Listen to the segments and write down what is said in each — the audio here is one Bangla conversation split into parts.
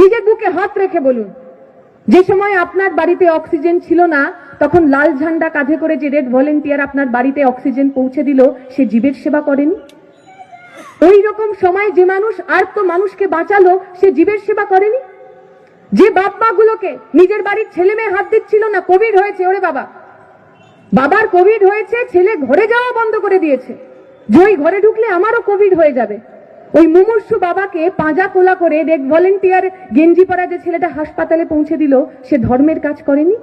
নিজের বুকে হাত রেখে বলুন। যে সময় আপনার বাড়িতে অক্সিজেন ছিল না, তখন লাল ঝান্ডা কাঁধে করে যে রেড ভলেন্টিয়ার আপনার বাড়িতে অক্সিজেন পৌঁছে দিল, সে জীবের সেবা করেনি? ওই রকম সময় যে মানুষ আর তো মানুষকে বাঁচালো, সে জীবের সেবা করেনি? যে বাপ মা গুলোকে নিজের বাড়ির ছেলে মেয়ে হাত দিচ্ছিল না, কোভিড হয়েছে, ওরে বাবা। বাবার কোভিড হয়েছে, ছেলে ঘরে যাওয়া বন্ধ করে দিয়েছে। যে ঘরে ঢুকলে আমারও কোভিড হয়ে যাবে। ওই মুমূর্ষু বাবাকে পাঁজা কোলা করে রেড ভলেন্টিয়ার গেঞ্জি পরা যে ছেলেটা হাসপাতালে পৌঁছে দিল, সে ধর্মের কাজ করেনি?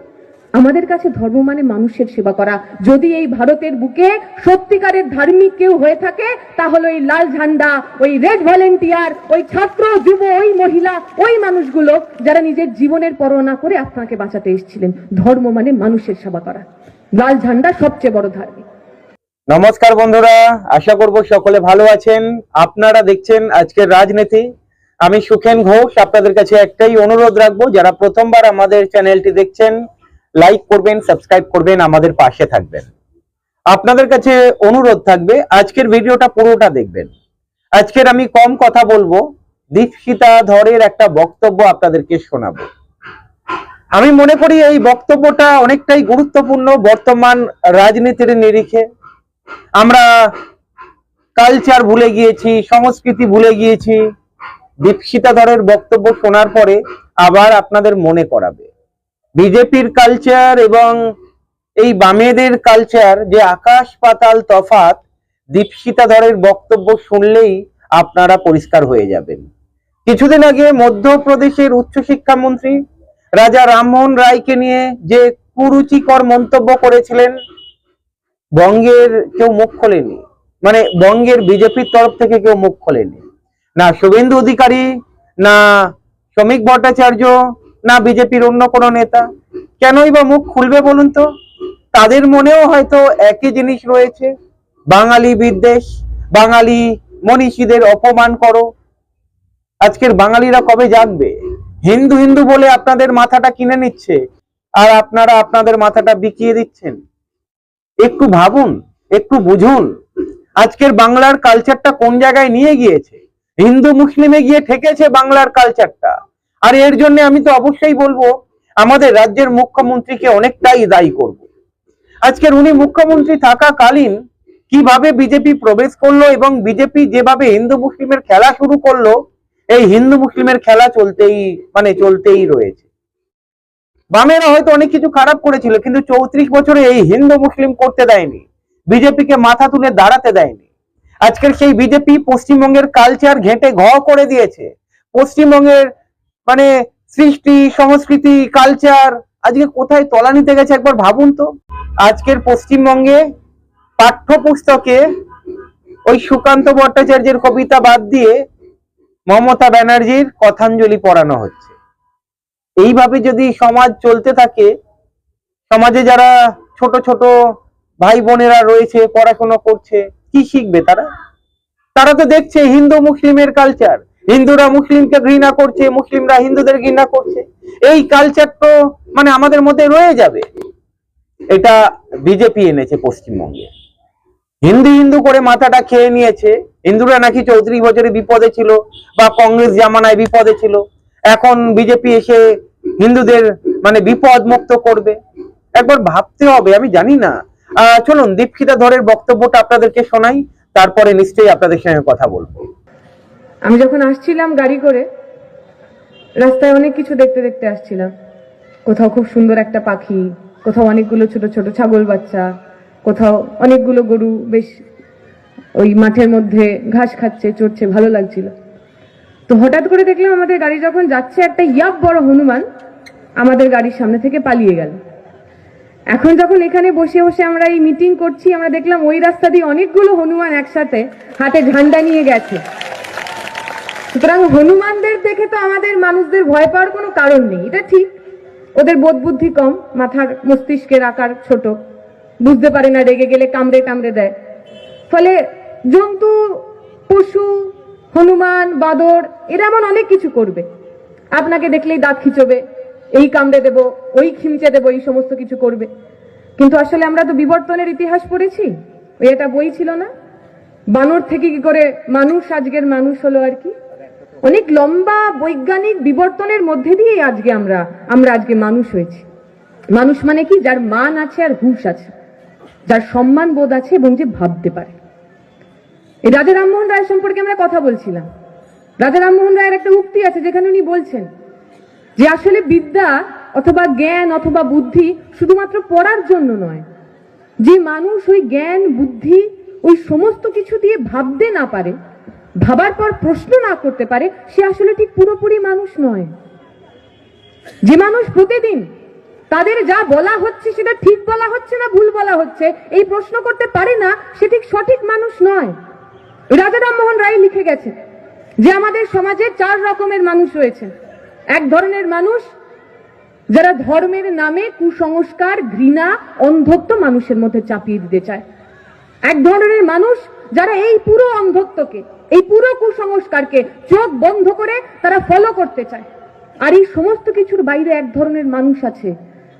আমাদের কাছে ধর্ম মানে মানুষের সেবা করা। যদি এই ভারতের বুকে সত্যিকারের ধার্মিক কেউ হয়ে থাকে, তাহলে ওই লাল ঝান্ডা, ওই রেড ভলেন্টিয়ার ওই ছাত্র, যুব, ওই মহিলা, ওই মানুষগুলো যারা নিজের জীবনের পরোয়া করে আপনাকে বাঁচাতে এসেছিলেন। ধর্ম মানে মানুষের সেবা করা। লাল ঝান্ডা সবচেয়ে বড় ধার্মিক। নমস্কার বন্ধুরা, আশা করব সকলে ভালো আছেন। আপনারা দেখছেন আজকের রাজনীতি। আমি সুখেন ঘোষ, আপনাদের কাছে একটাই অনুরোধ রাখব, যারা প্রথমবার আমাদের চ্যানেলটি দেখছেন, লাইক করবেন, সাবস্ক্রাইব করবেন, আমাদের পাশে থাকবেন। আপনাদের কাছে অনুরোধ থাকবে, আজকের ভিডিওটা পুরোটা দেখবেন। আজকের আমি কম কথা বলব, দীপশিতা ধরের একটা বক্তব্য আপনাদেরকে শোনাবো। আমি মনে করি এই বক্তব্যটা অনেকটাই গুরুত্বপূর্ণ বর্তমান রাজনীতির নিরিখে। কালচার ভুলে গিয়েছি, সংস্কৃতি ভুলে গিয়েছি। দীপশিতা ধরের বক্তব্য শোনার পরে আবার আপনাদের মনে করাবে বিজেপির কালচার এবং এই বামেদের কালচার যে আকাশ পাতাল তফাত দীপশিতা ধরের বক্তব্য শুনলেই আপনারা পরিষ্কার হয়ে যাবেন। কিছুদিন আগে মধ্যপ্রদেশের উচ্চশিক্ষামন্ত্রী রাজা রামমোহন রায়কে নিয়ে যে কুরুচিকর মন্তব্য করেছিলেন বঙ্গের কেউ মুখ খোলেনি। মানে বঙ্গের বিজেপির তরফ থেকে কেউ মুখ খোলেনি। না শুভেন্দু অধিকারী, না শ্রমিক ভট্টাচার্য, না বিজেপির অন্য কোনো নেতা। কেনই বা মুখ খুলবে বলুন তো? তাদের মনেও হয়তো একই জিনিস রয়েছে। বাঙালি বিদ্বেষ, বাঙালি মনীষীদের অপমান করো। আজকের বাঙালিরা কবে জাগবে? হিন্দু হিন্দু বলে আপনাদের মাথাটা কিনে নিচ্ছে, আর আপনারা আপনাদের মাথাটা বিকিয়ে দিচ্ছেন। একটু ভাবুন, একটু বুঝুন, আজকের বাংলার কালচারটা কোন জায়গায় নিয়ে গিয়েছে? হিন্দু মুসলিমে গিয়ে ঠেকেছে বাংলার কালচারটা আর এর জন্য আমি তো অবশ্যই বলব, আমাদের রাজ্যের মুখ্যমন্ত্রীকে অনেকটাই দায়ী করব। আজকের উনি মুখ্যমন্ত্রী থাকাকালীন কীভাবে বিজেপি প্রবেশ করল এবং বিজেপি যেভাবে হিন্দু মুসলিমের খেলা শুরু করল, এই হিন্দু মুসলিমের খেলা চলতেই মানে চলতেই রয়েছে। বামেরা হয়তো অনেক কিছু খারাপ করেছিল, কিন্তু চৌত্রিশ বছরে এই হিন্দু মুসলিম করতে দেয়নি, বিজেপিকে মাথা তুলে দাঁড়াতে দেয়নি। আজকের সেই বিজেপি পশ্চিমবঙ্গের কালচার ঘেঁটে ঘ করে দিয়েছে। পশ্চিমবঙ্গের মানে সৃষ্টি, সংস্কৃতি কালচার আজকে কোথায় তলানিতে গেছে একবার ভাবুন তো। আজকের পশ্চিমবঙ্গে পাঠ্যপুস্তকে ওই সুকান্ত ভট্টাচার্যের কবিতা বাদ দিয়ে মমতা ব্যানার্জির কথাঞ্জলি পড়ানো হচ্ছে। এইভাবে যদি সমাজ চলতে থাকে, সমাজে যারা ছোট ছোট ভাই বোনেরা রয়েছে, পড়াশোনা করছে, কি শিখবে তারা? তারা তো দেখছে হিন্দু মুসলিমের কালচার হিন্দুরা মুসলিমকে ঘৃণা করছে, মুসলিমরা হিন্দুদের ঘৃণা করছে। এই কালচার তো মানে আমাদের মধ্যে রয়ে যাবে। এটা বিজেপি এনেছে পশ্চিমবঙ্গে। হিন্দু হিন্দু করে মাথাটা খেয়ে নিয়েছে। হিন্দুরা নাকি চৌত্রিশ বছরে বিপদে ছিল বা কংগ্রেস জামানায় বিপদে ছিল। এখন বিজেপি এসে হিন্দুদের মানে বিপদ মুক্ত করবে। একবার ভাবতে হবে, আমি জানি না। চলুন দীপশিতা ধরের বক্তব্যটা আপনাদেরকে শোনাই, তারপরে নিশ্চয়ই আপনাদের সঙ্গে কথা বলব। আমি যখন আসছিলাম গাড়ি করে, রাস্তায় অনেক কিছু দেখতে দেখতে আসছিলাম। কোথাও খুব সুন্দর একটা পাখি, কোথাও অনেকগুলো ছোট ছোট ছাগল বাচ্চা, কোথাও অনেকগুলো গরু, বেশ ওই মাঠের মধ্যে ঘাস খাচ্ছে, চড়ছে, ভালো লাগছিল। তো হঠাৎ করে দেখলাম আমাদের গাড়ি যখন যাচ্ছে একটা ইয়াব বড় হনুমান আমাদের গাড়ির সামনে থেকে পালিয়ে গেল। এখন যখন এখানে বসে বসে আমরা এই মিটিং করছি, আমরা দেখলাম ওই রাস্তা দিয়ে অনেকগুলো হনুমান একসাথে হাতে ঝান্ডা নিয়ে গেছে। সুতরাং হনুমানদের দেখে তো আমাদের মানুষদের ভয় পাওয়ার কোনো কারণ নেই। এটা ঠিক। ওদের বোধ বুদ্ধি কম মাথার মস্তিষ্কের আকার ছোট। বুঝতে পারে না রেগে গেলে কামড়ে কামড়ে দেয়। ফলে জন্তু, পশু হনুমান, বাদর, এরা এমন অনেক কিছু করবে। আপনাকে দেখলেই দাঁত খিচবে। এই কামড়ে দেব, ওই খিমচে দেব, এই সমস্ত কিছু করবে। কিন্তু আসলে আমরা তো বিবর্তনের ইতিহাস পড়েছি। ওই এটা বই ছিল না? বানর থেকে কি করে মানুষ, আজকের মানুষ হলো আর কি? অনেক লম্বা বৈজ্ঞানিক বিবর্তনের মধ্যে দিয়ে আজকে আমরা আমরা আজকে মানুষ হয়েছি। মানুষ মানে কি? যার মান আছে আর হুশ আছে। যার সম্মান বোধ আছে এবং যে ভাবতে পারে। এই রাজা রামমোহন রায় সম্পর্কে আমরা কথা বলছিলাম। রাজা রামমোহন রায়ের একটা উক্তি আছে, যেখানে উনি বলছেন যে আসলে বিদ্যা অথবা জ্ঞান অথবা বুদ্ধি শুধুমাত্র পড়ার জন্য নয়, যে মানুষ ওই জ্ঞান, বুদ্ধি, ওই সমস্ত কিছু দিয়ে ভাবতে না পারে, ভাবার পর প্রশ্ন না করতে পারে, সে আসলে ঠিক পুরোপুরি মানুষ নয়। যে মানুষ প্রতিদিন তাদের যা বলা হচ্ছে সেটা ঠিক বলা হচ্ছে না ভুল বলা হচ্ছে, এই প্রশ্ন করতে পারে না, সে ঠিক সঠিক মানুষ নয়। রাজা রামমোহন রায় লিখে গেছে যে আমাদের সমাজে চার রকমের মানুষ রয়েছে। এক ধরনের মানুষ যারা ধর্মের নামে কুসংস্কার, ঘৃণা, অন্ধত্ব মানুষের মধ্যে চাপিয়ে দিতে চায়। এক ধরনের মানুষ যারা এই পুরো অন্ধত্বকে, এই পুরো কুসংস্কারকে চোখ বন্ধ করে তারা ফলো করতে চায়। আর এই সমস্ত কিছুর বাইরে এক ধরনের মানুষ আছে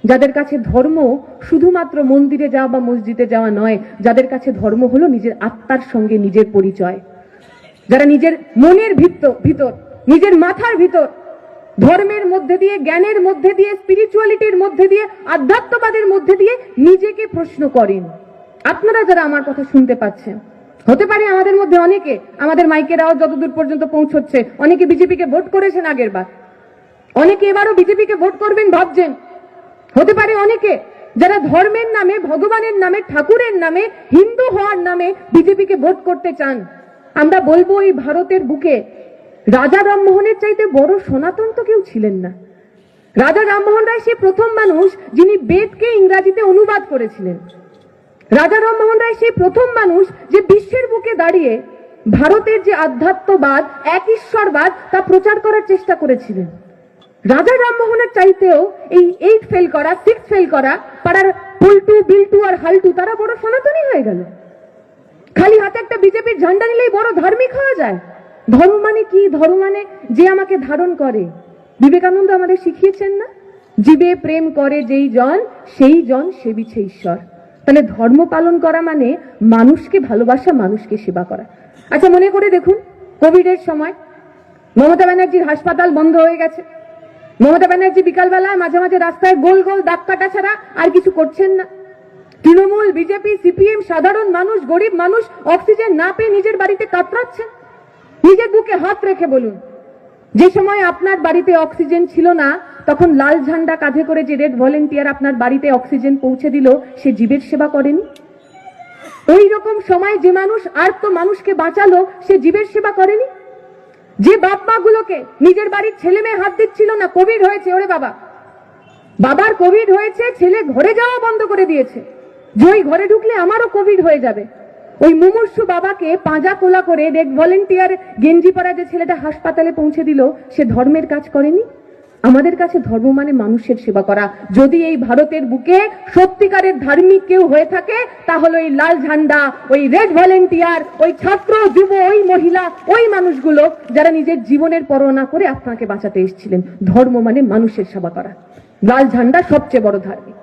যাদের কাছে ধর্ম শুধুমাত্র মন্দিরে যাওয়া বা মসজিদে যাওয়া নয়, যাদের কাছে ধর্ম হলো নিজের আত্মার সঙ্গে নিজের পরিচয়। যারা নিজের মনের ভিতর ভিতর, নিজের মাথার ভিতর, ধর্মের মধ্যে দিয়ে, জ্ঞানের মধ্যে দিয়ে স্পিরিচুয়ালিটির মধ্যে দিয়ে, আধ্যাত্মবাদের মধ্যে দিয়ে নিজেকে প্রশ্ন করেন। আপনারা যারা আমার কথা শুনতে পাচ্ছেন, হতে পারে আমাদের মধ্যে অনেকে, আমাদের মাইকের আওয়াজ যতদূর পর্যন্ত পৌঁছচ্ছে, অনেকে বিজেপিকে ভোট করেছেন আগের বার। অনেকে এবারও বিজেপিকে ভোট করবেন ভাবছেন হতে পারে অনেকে যারা ধর্মের নামে, ভগবানের নামে, ঠাকুরের নামে, হিন্দু হওয়ার নামে বিজেপিকে ভোট করতে চান। আমরা বলব এই ভারতের বুকে, রাজা রামমোহনের চাইতে বড় সনাতন তো কেউ ছিলেন না। রাজা রামমোহন রায় সে প্রথম মানুষ যিনি বেদকে ইংরাজিতে অনুবাদ করেছিলেন। রাজা রামমোহন রায় সেই প্রথম মানুষ যে বিশ্বের বুকে দাঁড়িয়ে ভারতের যে আধ্যাত্মবাদ, এক ঈশ্বরবাদ তা প্রচার করার চেষ্টা করেছিলেন। রাজা রামমোহনের চাইতেও এই এইট ফেল করা সিক্স ফেল করা, পাড়ার পল্টু, বিল্টু আর হালটু, তারা বড় সনাতনী হয়ে গেল। খালি হাতে একটা বিজেপির ঝান্ডা নিলেই বড় ধার্মিক হওয়া যায়। ধর্ম মানে কি? ধর্ম মানে যে আমাকে ধারণ করে। বিবেকানন্দ আমাদের শিখিয়েছেন না? জীবে প্রেম করে যেই জন, সেই জন সেবিছে ঈশ্বর। তাহলে ধর্ম পালন করা মানে মানুষকে ভালোবাসা, মানুষকে সেবা করা। আচ্ছা মনে করে দেখুন, কোভিডের সময় মমতা ব্যানার্জির হাসপাতাল বন্ধ হয়ে গেছে। মমতা ব্যানার্জি বিকালবেলা মাঝে মাঝে রাস্তায় গোল গোল দাগ কাটা ছাড়া আর কিছু করছেন না। তৃণমূল, বিজেপি, সিপিএম সাধারণ মানুষ, গরিব মানুষ অক্সিজেন না পেয়ে নিজের বাড়িতে কাতরাচ্ছেন? নিজের বুকে হাত রেখে বলুন। যে সময় আপনার বাড়িতে অক্সিজেন ছিল না, তখন লাল ঝান্ডা কাঁধে করে যে রেড ভলেন্টিয়ার আপনার বাড়িতে অক্সিজেন পৌঁছে দিল, সে জীবের সেবা করেনি? ওই রকম সময় যে মানুষ আর তো মানুষকে বাঁচালো, সে জীবের সেবা করেনি? যে বাপ মা গুলোকে নিজের বাড়ির ছেলে মেয়ে হাত দিচ্ছিল না, কোভিড হয়েছে, ওরে বাবা। বাবার কোভিড হয়েছে, ছেলে ঘরে যাওয়া বন্ধ করে দিয়েছে। যে ওই ঘরে ঢুকলে আমারও কোভিড হয়ে যাবে। ওই মুমূর্ষু বাবাকে পাঁজা কোলা করে রেড ভলেন্টিয়ার গেঞ্জি পরা যে ছেলেটা হাসপাতালে পৌঁছে দিল, সে ধর্মের কাজ করেনি? আমাদের কাছে ধর্ম মানে মানুষের সেবা করা। যদি এই ভারতের বুকে সত্যিকারের ধার্মিক কেউ হয়ে থাকে, তাহলে ওই লাল ঝান্ডা, ওই রেড ভলেন্টিয়ার, ওই ছাত্র, যুব, ওই মহিলা, ওই মানুষগুলো যারা নিজের জীবনের পরোয়া করে আপনাকে বাঁচাতে এসেছিলেন। ধর্ম মানে মানুষের সেবা করা। লাল ঝান্ডা সবচেয়ে বড় ধার্মিক।